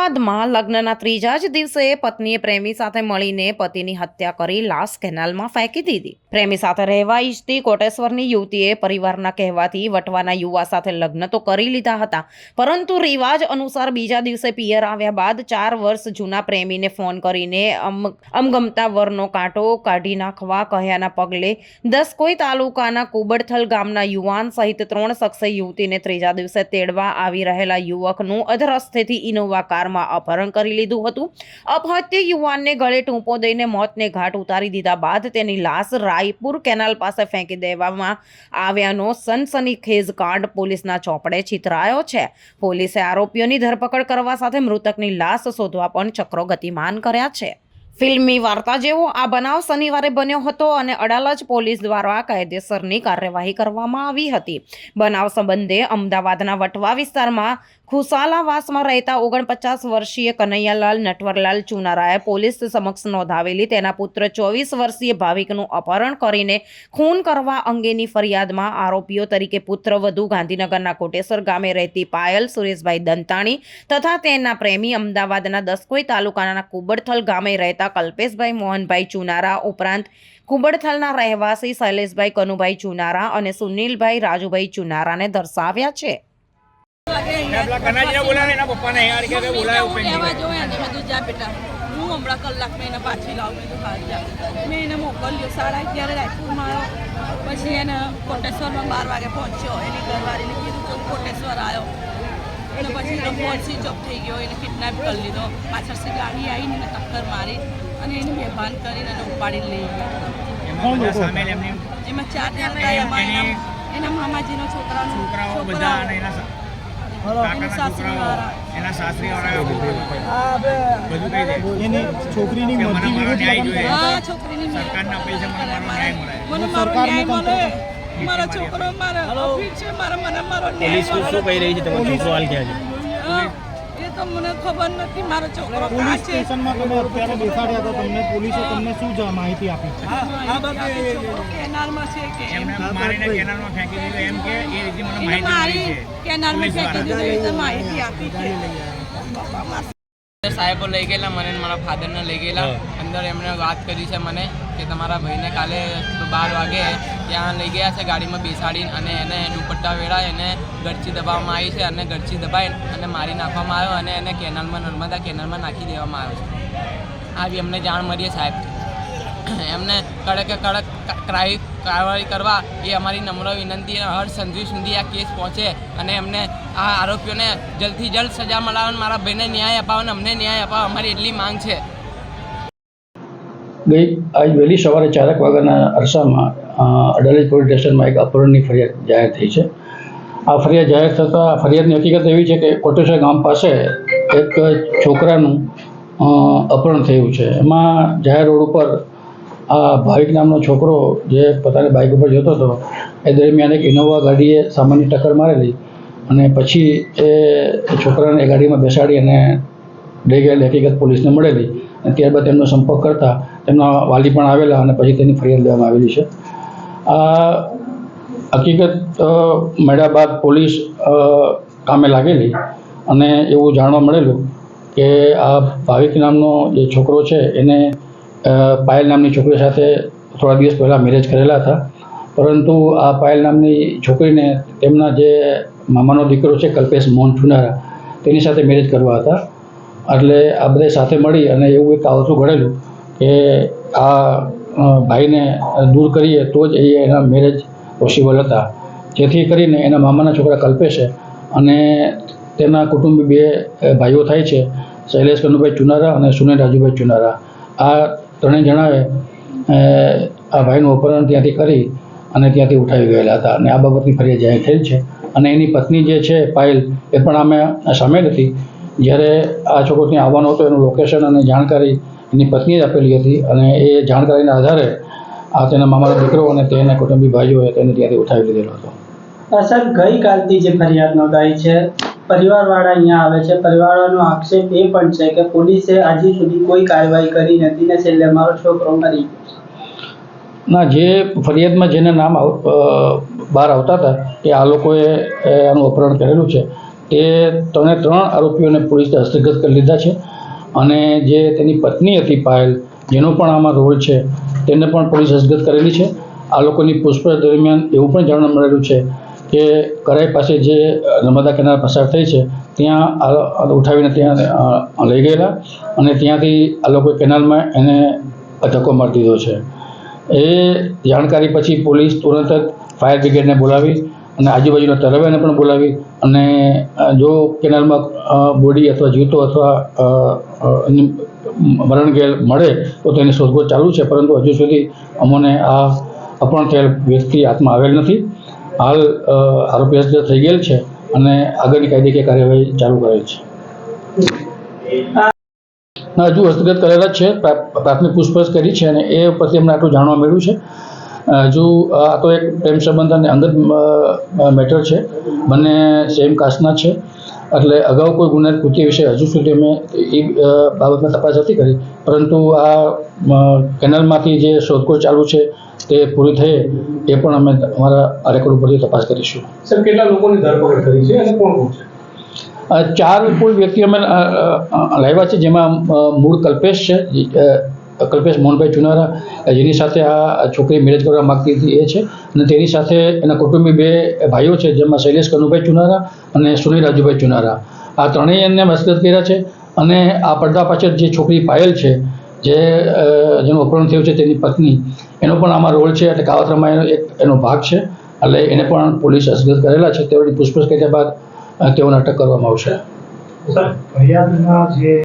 અમદાવાદમાં લગ્નના ત્રીજા જ દિવસે પત્નીએ પ્રેમી સાથે મળીને પતિની હત્યા કરી લાશ કેનાલમાં ફેંકી દીધી. પ્રેમી સાથે રહેવા ઈચ્છતી કોટેશ્વરની યુવતીએ પરિવારના કહેવાથી વટવાના યુવા સાથે લગ્ન તો કરી લીધા હતા, પરંતુ રિવાજ અનુસાર બીજા દિવસે પિયર આવ્યા બાદ ચાર વર્ષ જૂના પ્રેમીને ફોન કરીને અમ, અમગમતા વરનો કાંટો કાઢી નાખવા કહ્યાના પગલે દસકોઈ તાલુકાના કુબડથલ ગામના યુવાન સહિત ત્રણ શખ્સે યુવતીને ત્રીજા દિવસે તેડવા આવી રહેલા યુવકનું અધરસ્થેથી ઇનોવા કારમાં અપહરણ કરી લીધું હતું. અપહત્ય યુવાનને ગળે ટૂંપો દઈને મોતને ઘાટ ઉતારી દીધા બાદ તેની લાશ રાયપુર કેનાલ પાસે ફેંકી દેવામાં આવ્યાનો સનસનીખેજ કાંડ પોલીસના ચોપડે ચિતરાયો છે. પોલીસે આરોપીઓની ધરપકડ કરવા સાથે મૃતકની લાશ શોધવા પણ ચક્રો ગતિમાન કર્યા છે. ફિલ્મી વાર્તા જેવો આ બનાવ શનિવારે બન્યો હતો અને અડાલજ પોલીસ દ્વારા કાયદેસરની કાર્યવાહી કરવામાં આવી હતી. બનાવ સંબંધે અમદાવાદના વટવા વિસ્તારમાં ખુશાલાવાસમાં રહેતા ઓગણપચાસ વર્ષીય કનૈયાલાલ નટવરલાલ ચુનારાએ પોલીસ સમક્ષ નોંધાવેલી તેના પુત્ર ચોવીસ વર્ષીય ભાવિકનું અપહરણ કરીને ખૂન કરવા અંગેની ફરિયાદમાં આરોપીઓ તરીકે પુત્ર વધુ ગાંધીનગરના કોટેશ્વર ગામે રહેતી પાયલ સુરેશભાઈ દંતાણી તથા તેના પ્રેમી અમદાવાદના દસકોઈ તાલુકાના કુબડથલ ગામે રહેતા કલ્પેશભાઈ મોહનભાઈ ચુનારા ઉપરાંત કુબડથલના રહેવાસી શૈલેષભાઈ કનુભાઈ ચુનારા અને સુનિલભાઈ રાજુભાઈ ચુનારાને દર્શાવ્યા છે. કનાજીને બોલાવે એના પપ્પાને યાર કે બોલાવે મેં કીધું જા બેટા હું હમણાં કલાકમાં એને પાછી લાવું. મેં કીધું હાલ જા. મેં એને મોકલ્યો સાડા અગિયારે રાયપુરમાં મારો. પછી એને કોટેશ્વરમાં બાર વાગે પહોંચ્યો એની ઘરવાળીને કીધું તો કોટેશ્વર આવ્યો અને પછી એનો ફોન સ્વિચ ઓફ થઈ ગયો એને કિડનેપ કરી લીધો. પાછળથી ગાડી આવીને એને ટક્કર મારી અને એને બેભાન કરીને એને ઉપાડીને લઈ ગયા. એમાં બધા ચાર જણ એના એના મામાજીનો છોકરા છોકરાઓ બધા એના છોકરીની મરજી વિરુદ્ધ પોલીસ શું કહી રહી છે તમારો છોકરો હાલ ક્યાં છે? તો મને ખબર નથી મારો છોકરો પોલીસ સ્ટેશનમાં તમે અત્યારે બેસાડ્યા હતા તમને પોલીસે તમને શું જ માહિતી આપી? કેનાલમાં છે કે એમ? મારીને કેનાલમાં ફેંકી દીધું એમ કે એ રીતે મને માહિતી મળી છે. કેનાલમાં ફેંકી. દીધું એ તો માહિતી આપી છે. સાહેબો લઈ ગયેલા મને મારા ફાધરને લઈ ગયેલા. અંદર એમણે વાત કરી છે મને કે તમારા ભાઈને કાલે બાર વાગે ત્યાં લઈ ગયા છે ગાડીમાં બેસાડીને અને એને દુપટ્ટા વેળા એને ગરચી દબાવવામાં આવી છે અને ગરચી દબાઈ અને મારી નાખવામાં આવ્યો અને એને કેનાલમાં નર્મદા કેનાલમાં નાખી દેવામાં આવ્યો છે. આવી અમને જાણ મળીએ સાહેબ. એમને કડકે કડક કાર્યવાહી કરવા એ અમારી નમ્ર વિનંતી હર સંધી સુધી આ કેસ પહોંચે અને એમને આ આરોપીઓને જલ્દથી જલ્દ સજા મળાવે મારા ભાઈને ન્યાય અપાવે અમને ન્યાય અપાવે અમારી એટલી માંગ છે. ગઈ આજ વહેલી સવારે ચારક વાગ્યાના અરસામાં અડાલજ પોલીસ સ્ટેશનમાં એક અપહરણની ફરિયાદ જાહેર થઈ છે. આ ફરિયાદ જાહેર થતાં ફરિયાદની હકીકત એવી છે કે કોટેશ્વર ગામ પાસે એક છોકરાનું અપહરણ થયું છે. એમાં જાહેર રોડ ઉપર આ ભાવિક નામનો છોકરો જે પોતાની બાઇક ઉપર જતો હતો, એ દરમિયાન એક ઇનોવા ગાડીએ સામાન્ય ટક્કર મારેલી અને પછી એ છોકરાને એ ગાડીમાં બેસાડી અને લઈ ગયેલી હકીકત પોલીસને મળેલી. અને ત્યારબાદ તેમનો સંપર્ક કરતા તેમના વાલી પણ આવેલા અને પછી તેની ફરિયાદ લેવામાં આવેલી છે. આ હકીકત મળ્યા બાદ પોલીસ કામે લાગેલી અને એવું જાણવા મળેલું કે આ ભાવિક નામનો જે છોકરો છે એને પાયલ નામની છોકરી સાથે થોડા દિવસ પહેલાં મેરેજ કરેલા હતા. પરંતુ આ પાયલ નામની છોકરીને તેમના જે મામાનો દીકરો છે, કલ્પેશ મોહન ચુનારા તેની સાથે મેરેજ કરવા હતા. એટલે આ બધા સાથે મળી અને એવું એક આવતું ઘડેલું કે આ ભાઈને દૂર કરીએ તો જ એ એના મેરેજ પોસિબલ હતા. જેથી કરીને એના મામાના છોકરા કલ્પેશે અને તેના કુટુંબી બે ભાઈઓ થાય છે, શૈલેષ કનુભાઈ ચુનારા અને સુનિલ રાજુભાઈ ચુનારા. આ ત્રણેય જણાએ અ, આ ભાઈનું અપહરણ ત્યાંથી કરી અને ત્યાંથી ઉઠાવી ગયેલા હતા. અને આ બાબતની ફરિયાદ જાહેર થઈ છે. અને એની પત્ની જે છે પાયલ એ પણ અમે સામેલ હતી. જ્યારે આ છોકરો ત્યાં આવવાનો હતો એનું લોકેશન અને જાણકારી એની પત્નીએ આપેલી હતી. અને એ જાણકારીના આધારે આ તેના મામાનો દીકરો અને તેના કુટુંબી ભાઈઓએ તેને ત્યાંથી ઉઠાવી લીધેલો હતો. સાહેબ ગઈકાલથી જે ફરિયાદ નોંધાઈ છે પરિવારવાળા અહીંયા આવે છે. પરિવારવાળાનો આક્ષેપ એ પણ છે કે પોલીસે હજી સુધી કોઈ કાર્યવાહી કરી નથી ને છેલ્લે મારો છોકરો મરી ના, જે ફરિયાદમાં જેના નામ બહાર આવતા હતા કે આ લોકોએ આનું અપહરણ કરેલું છે. તે ત્રણે ત્રણ આરોપીઓને પોલીસે હસ્તગત કરી લીધા છે અને જે તેની પત્ની હતી પાયલ, જેનો પણ આમાં રોલ છે, તેને પણ પોલીસ હસ્તગત કરેલી છે. આ લોકોની પૂછપરછ દરમિયાન એવું પણ જાણવા મળેલું છે કે કરાઈ પાસે જે નર્મદા કેનાલ પસાર થઈ છે, ત્યાં ઉઠાવીને ત્યાં લઈ ગયેલા અને ત્યાંથી આ લોકો કેનાલમાં એને ધક્કો મારી દીધો છે. એ જાણકારી પછી પોલીસ તુરંત જ ફાયર બ્રિગેડને બોલાવી અને આજુબાજુના તરવેને પણ બોલાવી અને જો કેનાલમાં બોડી અથવા જીવતો અથવા મરણ ગયેલ મળે તો તેની શોધખોળ ચાલુ છે, પરંતુ હજુ સુધી અમોને આ અપણ થયેલ વ્યક્તિ હાથમાં આવેલ નથી. હાલ આરોપી હસ્તગત થઈ ગયેલ છે અને આગળની કાયદેકીય કાર્યવાહી ચાલુ કરેલ છે. ના, હજુ હસ્તગત કરેલા છે. પ્રા- પ્રાથમિક પૂછપરછ કરી છે અને એ પરથી અમને આટલું જાણવા મળ્યું છે. હજુ આ તો એક પ્રેમ સંબંધ અને અંગત મેટર છે. બંને સેમ કાસ્ટના છે. એટલે અગાઉ કોઈ ગુનાહિત કૃત્ય વિશે હજુ સુધી અમે એ બાબતમાં તપાસ નથી કરી. પરંતુ આ કેનલમાંથી જે શોધખોળ ચાલુ છે તે પૂરી થઈ એ પણ અમે અમારા આ રેકોર્ડ ઉપરથી તપાસ કરીશું. સર કેટલા લોકોની ધરપકડ કરી છે અને કોણ કોણ છે? ચાર કુલ વ્યક્તિ અમે લાવ્યા છે જેમાં મૂળ કલ્પેશ છે કલ્પેશ મોહનભાઈ ચુનારા જેની સાથે આ છોકરી મેરેજ કરવા માગતી હતી એ છે. અને તેની સાથે એના કુટુંબી બે ભાઈઓ છે, જેમાં શૈલેષ કનુભાઈ ચુનારા અને સુનિલ રાજુભાઈ ચુનારા. આ ત્રણેય એમને મસ્કત કર્યા છે અને આ પડદા પાછળ જે છોકરી પાયલ છે, જે જેનું અપહરણ થયું છે તેની પત્ની, એનો પણ આમાં રોલ છે એટલે કાવતરામાં એનો એક, એનો ભાગ છે. એટલે એને પણ પોલીસ હસ્તગત કરેલા છે. તેઓની પૂછપરછ કર્યા બાદ તેઓને અટક કરવામાં આવશે.